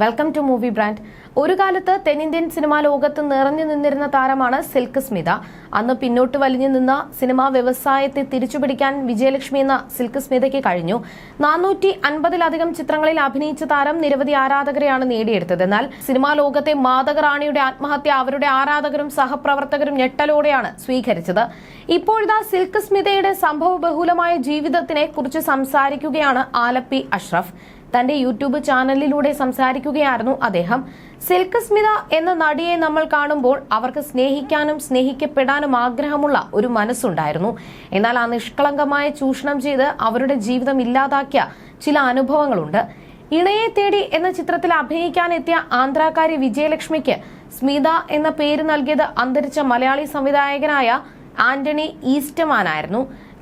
Welcome to movie brand ഒരു കാലത്ത് തെന്നിന്ത്യൻ സിനിമാ ലോകത്ത് നിറഞ്ഞു നിന്നിരുന്ന താരമാണ് സിൽക്ക് സ്മിത. അന്ന് പിന്നോട്ട് വലിഞ്ഞു നിന്ന സിനിമാ വ്യവസായത്തെ തിരിച്ചുപിടിക്കാൻ വിജയലക്ഷ്മി എന്ന സിൽക്ക് സ്മിതയ്ക്ക് കഴിഞ്ഞു. നാനൂറ്റി അൻപതിലധികം ചിത്രങ്ങളിൽ അഭിനയിച്ച താരം നിരവധി ആരാധകരെയാണ് നേടിയെടുത്തത്. എന്നാൽ സിനിമാ ലോകത്തെ മാതക റാണിയുടെ ആത്മഹത്യ അവരുടെ ആരാധകരും സഹപ്രവർത്തകരും ഞെട്ടലോടെയാണ് സ്വീകരിച്ചത്. ഇപ്പോഴിതാ സിൽക്ക് സ്മിതയുടെ സംഭവ ബഹുലമായ ജീവിതത്തിനെ കുറിച്ച് സംസാരിക്കുകയാണ് ആലപ്പി അഷ്റഫ്. തന്റെ യൂട്യൂബ് ചാനലിലൂടെ സംസാരിക്കുകയായിരുന്നു അദ്ദേഹം. സിൽക്ക് സ്മിത എന്ന നടിയെ നമ്മൾ കാണുമ്പോൾ അവർക്ക് സ്നേഹിക്കാനും സ്നേഹിക്കപ്പെടാനും ആഗ്രഹമുള്ള ഒരു മനസ്സുണ്ടായിരുന്നു. എന്നാൽ ആ നിഷ്കളങ്കമായ ചൂഷണം ചെയ്ത് അവരുടെ ജീവിതം ഇല്ലാതാക്കിയ ചില അനുഭവങ്ങളുണ്ട്. ഇണയെ തേടി എന്ന ചിത്രത്തിൽ അഭിനയിക്കാനെത്തിയ ആന്ധ്രാക്കാരി വിജയലക്ഷ്മിക്ക് സ്മിത എന്ന പേര് നൽകിയത് അന്തരിച്ച മലയാളി സംവിധായകനായ ആന്റണി ഈസ്റ്റമാനായിരുന്നു.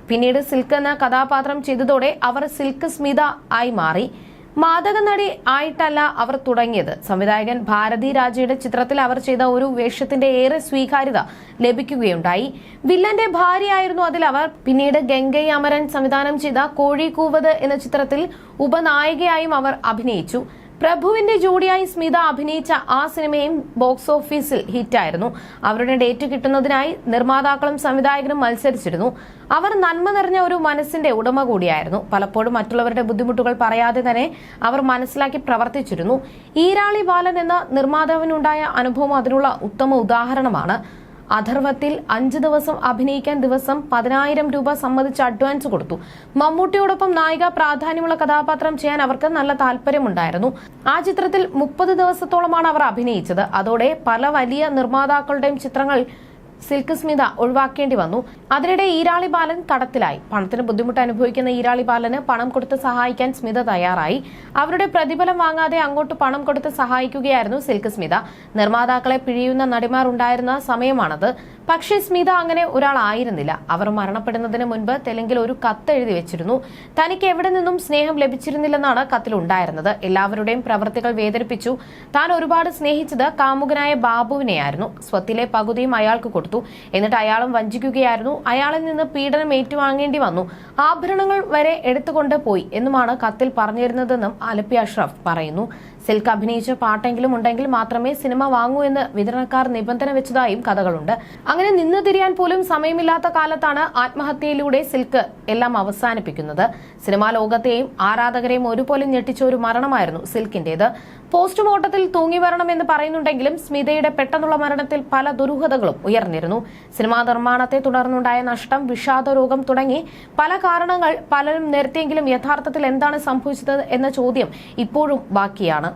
പിന്നീട് സിൽക്ക് എന്ന കഥാപാത്രം ചെയ്തതോടെ അവർ സിൽക്ക് സ്മിത ആയി മാറി. മാതക നടി ആയിട്ടല്ല അവർ തുടങ്ങിയത്. സംവിധായകൻ ഭാരതി രാജയുടെ ചിത്രത്തിൽ അവർ ചെയ്ത ഒരു വേഷത്തിന്റെ ഏറെ സ്വീകാര്യത ലഭിക്കുകയുണ്ടായി. വില്ലന്റെ ഭാര്യയായിരുന്നു അതിൽ അവർ. പിന്നീട് ഗംഗൈ അമരൻ സംവിധാനം ചെയ്ത കോഴിക്കൂവത് എന്ന ചിത്രത്തിൽ ഉപനായികയായും അവർ അഭിനയിച്ചു. പ്രഭുവിന്റെ ജോഡിയായി സ്മിത അഭിനയിച്ച ആ സിനിമയും ബോക്സ് ഓഫീസിൽ ഹിറ്റായിരുന്നു. അവരുടെ ഡേറ്റ് കിട്ടുന്നതിനായി നിർമ്മാതാക്കളും സംവിധായകരും മത്സരിച്ചിരുന്നു. അവർ നന്മ നിറഞ്ഞ ഒരു മനസ്സിന്റെ ഉടമ കൂടിയായിരുന്നു. പലപ്പോഴും മറ്റുള്ളവരുടെ ബുദ്ധിമുട്ടുകൾ പറയാതെ തന്നെ അവർ മനസ്സിലാക്കി പ്രവർത്തിച്ചിരുന്നു. ഈരാളി ബാലൻ എന്ന നിർമ്മാതാവിനുണ്ടായ അനുഭവം അതിനുള്ള ഉത്തമ ഉദാഹരണമാണ്. അഥർവത്തിൽ അഞ്ച് ദിവസം അഭിനയിക്കാൻ ദിവസം പതിനായിരം രൂപ സമ്മതിച്ച് അഡ്വാൻസ് കൊടുത്തു. മമ്മൂട്ടിയോടൊപ്പം നായിക പ്രാധാന്യമുള്ള കഥാപാത്രം ചെയ്യാൻ അവർക്ക് നല്ല താല്പര്യമുണ്ടായിരുന്നു. ആ ചിത്രത്തിൽ മുപ്പത് ദിവസത്തോളമാണ് അവർ അഭിനയിച്ചത്. അതോടെ പല വലിയ നിർമ്മാതാക്കളുടെയും ചിത്രങ്ങൾ സിൽക്ക് സ്മിത ഒഴിവാക്കേണ്ടി വന്നു. അതിനിടെ ഈരാളി ബാലൻ കടത്തിലായി പണത്തിന് ബുദ്ധിമുട്ട് അനുഭവിക്കുന്ന ഈരാളി ബാലന് പണം കൊടുത്ത് സഹായിക്കാൻ സ്മിത തയ്യാറായി. അവരുടെ പ്രതിഫലം വാങ്ങാതെ അങ്ങോട്ട് പണം കൊടുത്ത് സഹായിക്കുകയായിരുന്നു സിൽക്ക് സ്മിത. നിർമ്മാതാക്കളെ പിഴിയുന്ന നടിമാർ ഉണ്ടായിരുന്ന സമയമാണത്. പക്ഷേ സ്മിത അങ്ങനെ ഒരാളായിരുന്നില്ല. അവർ മരണപ്പെടുന്നതിന് മുൻപ് തെലുങ്കിൽ ഒരു കത്ത് എഴുതി വെച്ചിരുന്നു. തനിക്ക് എവിടെ നിന്നും സ്നേഹം ലഭിച്ചിരുന്നില്ലെന്നാണ് കത്തിലുണ്ടായിരുന്നത്. എല്ലാവരുടെയും പ്രവൃത്തികൾ വേദനിപ്പിച്ചു. താൻ ഒരുപാട് സ്നേഹിച്ചത് കാമുകനായ ബാബുവിനെയായിരുന്നു. സ്വത്തിലെ പകുതിയും അയാൾക്ക് കൊടുത്തു. എന്നിട്ട് അയാളും വഞ്ചിക്കുകയായിരുന്നു. അയാളിൽ നിന്ന് പീഡനം ഏറ്റുവാങ്ങേണ്ടി വന്നു. ആഭരണങ്ങൾ വരെ എടുത്തുകൊണ്ട് പോയി എന്നുമാണ് കത്തിൽ പറഞ്ഞിരുന്നതെന്നും അലപ്പി അഷ്റഫ് പറയുന്നു. സിൽക്ക് അഭിനയിച്ച പാട്ടെങ്കിലും ഉണ്ടെങ്കിൽ മാത്രമേ സിനിമ വാങ്ങൂ എന്ന് വിതരണക്കാർ നിബന്ധന വെച്ചതായും കഥകളുണ്ട്. അങ്ങനെ നിന്ന് തിരിയാൻ പോലും സമയമില്ലാത്ത കാലത്താണ് ആത്മഹത്യയിലൂടെ സിൽക്ക് എല്ലാം അവസാനിപ്പിക്കുന്നത്. സിനിമാ ലോകത്തെയും ആരാധകരെയും ഒരുപോലെ ഞെട്ടിച്ച ഒരു മരണമായിരുന്നു സിൽക്കിന്റേത്. പോസ്റ്റ്മോർട്ടത്തിൽ തൂങ്ങി വരണമെന്ന് പറയുന്നുണ്ടെങ്കിലും സ്മിതയുടെ പെട്ടെന്നുള്ള മരണത്തിൽ പല ദുരൂഹതകളും ഉയർന്നിരുന്നു. സിനിമാ നിർമ്മാണത്തെ തുടർന്നുണ്ടായ നഷ്ടം വിഷാദ രോഗം തുടങ്ങി പല കാരണങ്ങൾ പലരും നിരത്തിയെങ്കിലും യഥാർത്ഥത്തിൽ എന്താണ് സംഭവിച്ചത് എന്ന ചോദ്യം ഇപ്പോഴും ബാക്കിയാണ്.